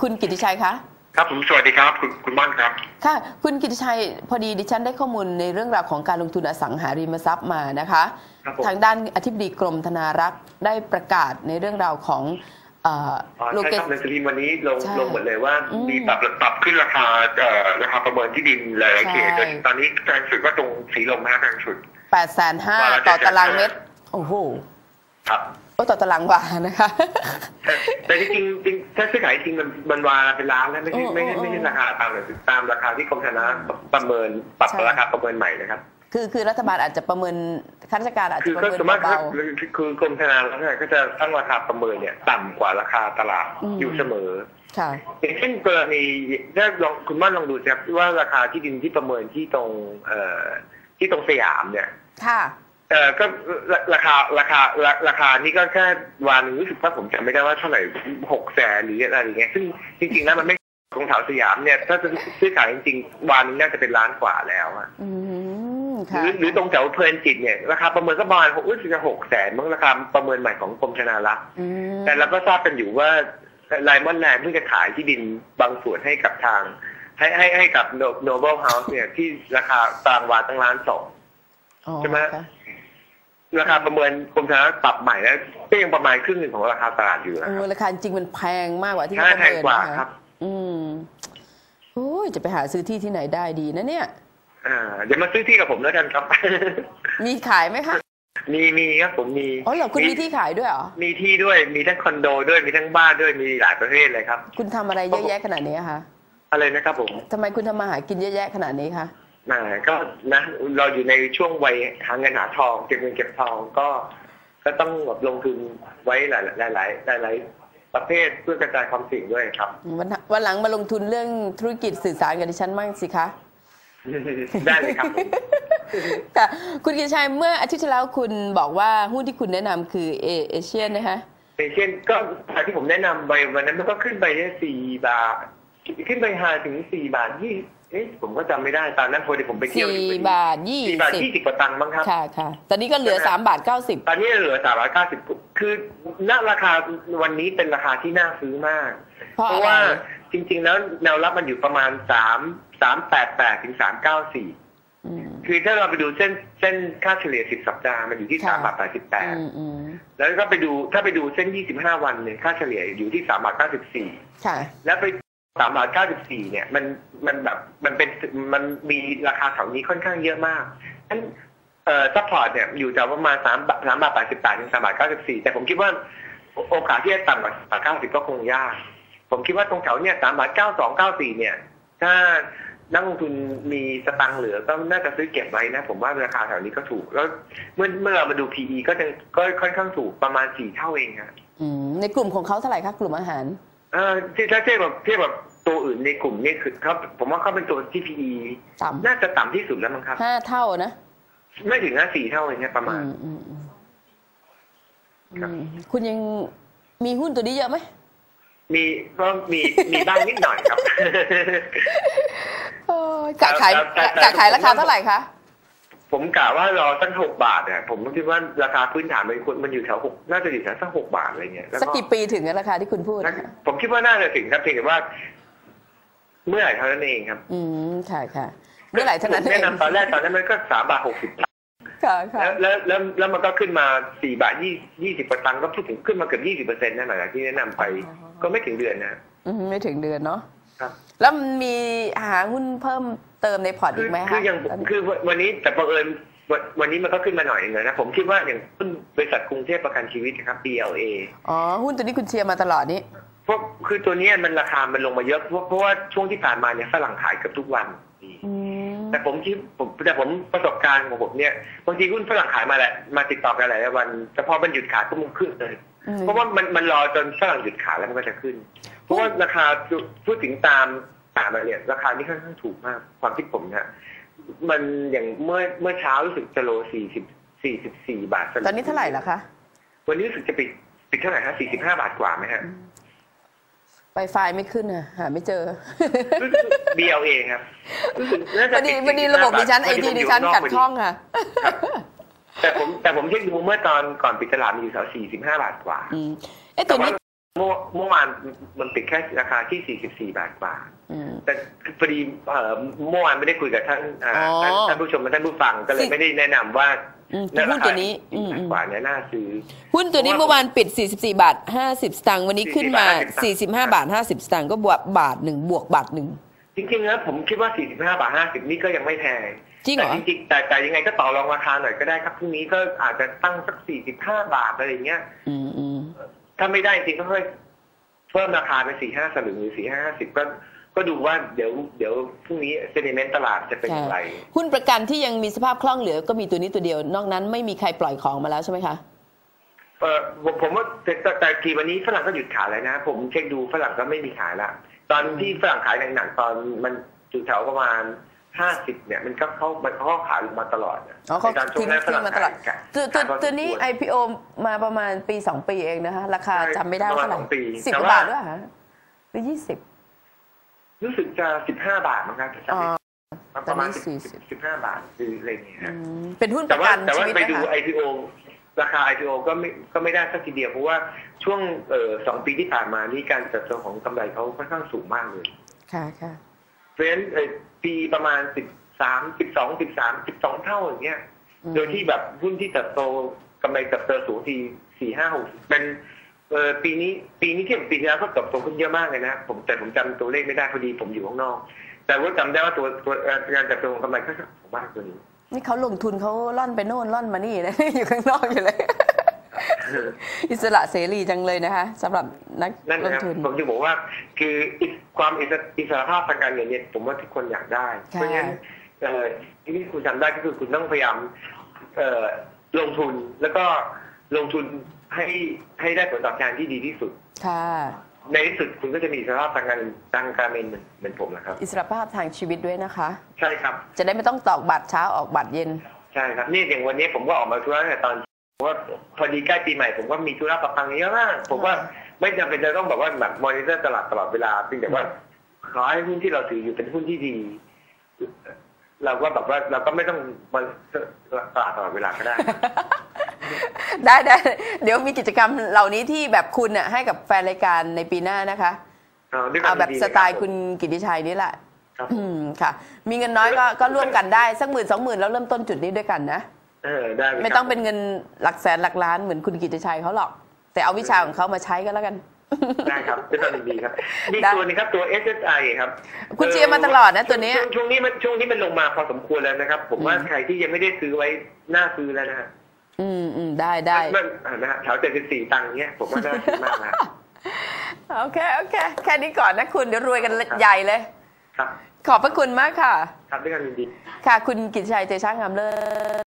คุณกิติชัยคะครับผมสวัสดีครับ คุณคุณม่อนครับ ค่ะ คุณกิติชัยพอดีดิฉันได้ข้อมูลในเรื่องราวของการลงทุนอสังหาริมทรัพย์มานะคะครับผมทางด้านอธิบดีกรมธนารักษ์ได้ประกาศในเรื่องราวของเอ่ออ๋อโลใช่เกครับหนังสือพิมพ์วันนี้ลงใช่ลงหมดเลยว่าอืมมีปรับปรับขึ้นราคาเอ่อราคาประเมินที่ดินหลายๆเขตใช่โดยตอนนี้แพงสุดก็ตรงสีลมนะแพงสุดแปดแสนห้าว่าแล้วต่อจะตารางเมตร โอ้โห ครับโอ้ต่อตารางวานะคะ แต่แต่จริงๆจริงถ้าซื้อขายจริงมันมันวาละเป็นล้านแล้วไม่ใช่โอ้ไม่ใช่โอ้ไม่ใช่ราคาตามหนังสือตามราคาที่กรมธนารักษ์ประเมินปรับใช่ราคาประเมินใหม่นะครับ คือคือรัฐบาลอาจจะประเมินข้าราชการอาจคืจะอประก็เมินสมมติเบาคือคือกรมธนารักษ์เนี่ยก็จะตั้งราคาประเมินเนี่ยต่ำกว่าราคาตลาดอืมอยู่เสมอๆค่ะอย่างเช่นกรณีถ้าลองคุณม่อนลองดูสิครับว่าราคาที่ดินที่ประเมินที่ตรงเอ่อที่ตรงสยามเนี่ยค่ะ เอ่อก็ราราคาราคาราราคานี่ก็แค่วานหนึ่งรู้สึกว่าผมจำไม่ได้ว่าเท่าไหร่หกแสนหรืออะไรอย่างเงี้ยซึ่งจริงๆแล้วมันไม่ของแถวสยามเนี่ย ถ้าจะซื้อขายจริงๆวานหนึงน่าจะเป็นล้านกว่าแล้วอะอืมหค่ะรือหรือตรงแถวเพลินจิตเนี่ยราคาประเมินก็ประมาณหกรู้สึกจะหกแสนมั้งราคาประเมินใหม่ของกรมธนารักษ์อืมแต่เราก็ทราบกันอยู่ว่าไลมอนแลนด์เพิ่งจะขายที่ดินบางส่วนให้กับทาง ให้ให้ให้กับโนเบิลเฮาส์เนี่ยที่ราคาตารางวาตั้งล้านสองอ๋อใช่ไหมค่ะ ราคาประเมินกรมธนารักษ์ปรับใหม่แล้วก็ยังประมาณครึ่งหนึ่งของราคาตลาดอยู่นะเอคอรับราคาจริงมันแพงมากกว่าที่ใช่เขาประแพงเมินกว่านะะครับอืมโอ้ยจะไปหาซื้อที่ที่ไหนได้ดีนะเนี่ย อ่าเดี๋ยวมาซื้อที่กับผมแล้วกันครับ มีขายไหมคะมีมีครับผมมีอ๋อเหรอคุณมีที่ขายด้วยเหรอมีที่ด้วยมีทั้งคอนโดด้วยมีทั้งบ้านด้วยมีหลายประเภทเลยครับ คุณทำอะไรเยอะแยะขนาดนี้คะอะไรนะครับผม ทำไมคุณทำมาหากินเยอะแยะขนาดนี้คะ อ่าก็นะเราอยู่ในช่วงวัยหาเงินหาทองเก็บเงินเก็บทองก็ ก็ต้องแบบลงทุนไว้หลายหลายหลายหลายๆประเภทเพื่อกระจายความเสี่ยงด้วยครับวันวันหลังมาลงทุนเรื่องธุรกิจสื่อสารกับดิฉันบ้างสิคะได้เลยครับผมค่ะคุณกิติชัยเมื่ออาทิตย์ที่แล้วคุณบอกว่าหุ้นที่คุณแนะนำคือเอเอเชียนนะคะอย่างเช่นก็ที่ผมแนะนำไปวันนั้นมันก็ขึ้นไปได้สี่บาท ขึ้นไปหาถึงสี่บาทยี่ เอ๊ะผมก็จำไม่ได้ตอนนั้นพอดีผมไปเที่ยวสี่อยู่บาทยี่สี่บาทสิบยี่สิบกว่าตังค์มั้งครับค่ะค่ะตอนนี้ก็เหลือสามบาทเก้าสิบตอนนี้เหลือสามร้อยเก้าสิบคือณราคาวันนี้เป็นราคาที่น่าซื้อมาก เพราะเพอะราะไรว่าจริง ๆ แล้วแนวรับมันอยู่ประมาณสามสามแปดแปดถึงสามเก้าสี่อืมคือถ้าเราไปดูเส้นเส้นค่าเฉลี่ยสิบสัปดาห์มันอยู่ที่ค่ะสามบาทแปดสิบแปดอืมอืมแล้วก็ไปดูถ้าไปดูเส้นยี่สิบห้าวันเนี่ยค่าเฉลี่ยอยู่ที่สามบาทเก้าสิบสี่ค่ะแล้วไป สามบาทเก้าสิบสี่เนี่ยมันมันแบบมันเป็นมันมีราคาแถวนี้ค่อนข้างเยอะมากอันเอ่อซัพพอร์ตเนี่ยอยู่แถวประมาณสามบาทสามบาทแปดสิบแปดถึงสามบาทเก้าสิบสี่แต่ผมคิดว่าโอโอกาสที่จะต่ำกว่าสามบาทเก้าสิบก็คงยาก ผมคิดว่าตรงแถวเนี่ยสามบาทเก้าสองเก้าสี่เนี่ย ถ้านักลงทุนมีสตังค์เหลือก็น่าจะซื้อเก็บไว้นะ ผมว่าราคาแถวนี้ก็ถูก แล้วเมื่อเมื่อเรามาดู PE ก็จะก็ค่อนข้างถูกประมาณสี่เท่าเองครับอืมในกลุ่มของเขาเท่าไหร่คะกลุ่มอาหารเออที่ถ้าเทียบกับเทียบกับ ตัวอื่นในกลุ่มนี่คือครับผมว่าเขาเป็นตัวที่ PE ต่ำน่าจะต่ำที่สุดแล้วมั้งครับห้าเท่านะ ไม่ถึงห้าสี่เท่าเองเนี่ยประมาณอืมอืมอืมครับอืมคุณยังมีหุ้นตัวนี้เยอะไหมมีก็มีมีบ้างนิดหน่อยครับเออกะขายแต่แต่กะขายราคาเท่าไหร่คะผมกะว่ารอตั้งหกบาทเนี่ยผมคิดว่าราคาพื้นฐานมันควรมันอยู่แถวหกน่าจะอยู่แถวสักหกบาทอะไรเงี้ยแล้วสักกี่ปีถึงอะราคาที่คุณพูดน่านะคะผมคิดว่าน่าจะถึงครับเพียงแต่ว่า เมื่อไหร่เท่านั้นเองครับ อืมค่ะค่ะเมื่อไหร่เท่านั้นผมแนะนำตอนแรกตอนนั้นมันก็สามบาทหกสิบค่ะค่ะแล้วแล้วแล้วแล้วมันก็ขึ้นมาสี่บาทยี่ยี่สิบกว่าตังค์ก็พูดถึงขึ้นมาเกือบยี่สิบเปอร์เซ็นต์นั่นแหละที่แนะนำไปก็ไม่ถึงเดือนนะอืมไม่ถึงเดือนเนาะครับ แล้วมันมีหาหุ้นเพิ่มเติมในพอร์ตคือีอกไหมคืคะออย่างคือวันนี้แต่บังเอิญวันวันนี้มันก็ขึ้นมาหน่อยนึงนะผมคิดว่าอย่างหุ้นบริษัทกรุงเทพประกันชีวิตนะครับ BLA อ๋อหุ้นตัวนี้คุณเชียร์มาตลอดนี้เพราะคือตัวเนี้ยมันราคามันลงมาเยอะเพราะเพราะว่าช่วงที่ผ่านมาเนี่ยฝรั่งขายเกือบทุกวันอืมแต่ผมคิดผมแต่ผมประสบการณ์ของผมเนี่ยบางทีหุ้นฝรั่งขายมาแหละมาติดต่อกันหลายวันแต่พอมันหยุดขายก็มันขึ้นเลยอืมเพราะว่ามันมันรอจนฝรั่งหยุดขายแล้วมันก็จะขึ้น เพราะว่าราคาพูดถึงตามตามมาเนี่ยราคานี่ค่อนข้างถูกมากความคิดผมนะมันอย่างเมื่อเมื่อเช้ารู้สึกจะโลสี่สิบสี่สิบสี่บาทสลึงตอนนี้เท่าไหร่ละคะ วันนี้รู้สึกจะปิดปิดเท่าไหร่ฮะสี่สิบห้าบาทกว่าไหมฮะ ไฟไฟไม่ขึ้นอะหาไม่เจอรู้สึก BLA ครับรู้สึกน่าพจะอดีปิพอดีระบบดิฉันไอพทีผมดิยู่ฉันข้างขัดพอข้องค่ะ แต่ผมแต่ผมเช็คดูเมื่อตอนก่อนปิดตลาดมีอยู่แถวสี่สิบห้าบาทกว่าอืมเอ๊ะตัวนี้เมื่อเมื่อวานมันปิดแค่ราคาที่44บาทกว่าอืมแต่พอดีเอ่อเมื่อวานไม่ได้คุยกับท่านอ่าอ๋อท่านท่านผู้ชมและท่านผู้ฟังก็เลยสิไม่ได้แนะนำว่าอืม ใราหุ้นคาตัวนี้ที่อืมอืมกว่าเนี่ยน่าซื้อ หุ้นตัวนี้เพราะว่าเมื่อวานปิด 44 บาท 50 สตางค์วันนี้ขึ้นมา45 45 บาท 50 สตางค์ก็บวกบาทหนึ่งบวกบาทหนึ่งจริงๆแล้วผมคิดว่า 45 บาท 50 นี่ก็ยังไม่แพงจริงเหรอแต่จริงๆแต่แต่ยังไงก็ต่อรองราคาหน่อยก็ได้ครับพรุ่งนี้ก็อาจจะตั้งสัก 45 บาทอะไรอย่างเงี้ยอืมอืมถ้าไม่ได้จริงๆก็ค่อยเพิ่มราคาเป็น45 สลึงหรือ 45 50ก็ ก็ดูว่าเดี๋ยวเดี๋ยวพรุ่งนี้เซนิเมนต์ตลาดจะเป็นอย่างไร หุ้นประกันที่ยังมีสภาพคล่องเหลือก็มีตัวนี้ตัวเดียวนอกนั้นไม่มีใครปล่อยของมาแล้วใช่ไหมคะเออผมผมว่าแต่แต่แต่ทีวันนี้ฝรั่งก็หยุดขายแล้วนะ ผมเช็คดูฝรั่งก็ไม่มีขายละตอนที่ฝรั่งขายหนักๆตอนมันจุดแถวประมาณห้าสิบเนี่ยมันก็เขามันเขาก็ขายลงมาตลอดนะอ๋อเขาในตอนช่วทิ้งงแรกฝทิ้รั่งงมาตลอดขายตัวตัวขายพอสมตัวนี้ควร IPO มาประมาณปี2ปีเองนะคะ ราคาใช่จำไม่ได้ประมาณเท่าไหร่สองปีสิบแต่กว่าว่าบาทด้วยเหรอคะหรือยี่สิบ รู้สึกจะสิบห้าบาทมั้งครับถ้าจำอ๋อไม่ผิดประมาณตอนนี้สิบ40สิบห้าบาทคืออะไรอย่างเงี้ยอืฮะมเป็นหุ้นปแต่ระว่ากันแต่ชีว่าวิตไปนะดูคะ IPO ราคา IPO ก็ไม่ก็ไม่ได้สักทีเดียวเพราะว่าช่วงเอ่อสองปีที่ผ่านมานี่การเติบโตของกำไรเขาค่อนข้างสูงมากเลย ค่ะค่ะเพราะฉะนั้นเอ่อปีประมาณสิบสามสิบสองสิบสามสิบสองเท่าอย่างเงี้ยอืมโดยที่แบบหุ้นที่เติบโตกำไรเติบโตสูงทีสี่ห้าหกเป็น เอ่อปีนี้ปีนี้เทียบกับปีที่แล้วก็เติบโตขึ้นเยอะมากเลยนะผมแต่ผมจำตัวเลขไม่ได้พอดีผมอยู่ข้างนอก แต่ว่าจำได้ว่าตัวตัวเอ่อการเติบโตของกำไรก็สูงมากตัวนี้นี่เขาลงทุนเขาล่อนไปโน่นล่อนมานี่นะอยู่ข้างนอกอยู่เลย อิสระเสรีจังเลยนะคะสำหรับนักนั่นลงนะครับทุนผมจะบอกว่า คืออิสความอิสระอิสระภาพทางการเงินเนี่ยผมว่าทุกคนอยากได้ค่ะเพราะฉะนั้นเอ่อที่ที่คุณทำได้ก็คือคุณต้องพยายามเอ่อลงทุนแล้วก็ลงทุน ให้ให้ได้ผลตอบแทนที่ดีที่สุด ค่ะ ในที่สุดคุณก็จะมีอิสระภาพทางการทางการเงินเหมือนเหมือนผมนะครับ อิสรภาพทางชีวิตด้วยนะคะ ใช่ครับ จะได้ไม่ต้องตอกบัตรเช้าออกบัตรเย็น ใช่ครับนี่อย่างวันนี้ผมก็ออกมาธุระตั้งแต่ตอนเพราะว่าพอดีใกล้ปีใหม่ ผมก็มีธุระประปังเยอะมากผมว่าไม่จำเป็นจะต้องแบบว่าแบบมอนิเตอร์ตลาดตลอดเวลาเพียงแต่ว่าขอให้หุ้นที่เราถืออยู่เป็นหุ้นที่ดี เราก็แบบว่าเราก็ไม่ต้องมาตลาดตลอดเวลาก็ได้ ได้ได้เดี๋ยวมีกิจกรรมเหล่านี้ที่แบบคุณน่ะให้กับแฟนรายการในปีหน้านะคะเอาด้วยกัเอานแบบดีๆสไตล์รับคุณกิติชัยนี่แหละครับอืมค่ะ มีเงินน้อยก็ก็ร่วมกันได้สักหมื่นสองหมื่นแล้วเริ่มต้นจุดนี้ด้วยกันนะเออได้เลยไม่ต้องเป็นเงินหลักแสนหลักล้านเหมือนคุณกิติชัยเขาหรอก แต่เอาวิชาของเขามาใช้ก็แล้วกันได้ครับด้วยกันดีๆครับมีได้ตัวหนึงครับตัว SSI ครับคุณเชียร์มาตลอดนะตัวเนี้ยช่งช่วงนี้มันช่วงนี้มันลงมาพอสมควรแล้วนะครับ ผมว่าอืมใครที่ยังไม่ได้ซื้อไว้น่าซื้อแล้วนะฮะ อืมอืมได้ได้มันอ่านะฮะแถวเจ็ดสิบสี่ตังค์เนี้ยผมว่าน่าซื้อมากนะโอเคโอเค แค่นี้ก่อนนะคุณเดี๋ยวรวยกันใหญ่เลย ครับ ขอบพระคุณมากค่ะ ครับด้วยกันดีค่ะ คุณกิติชัยเตชะงามเลิศ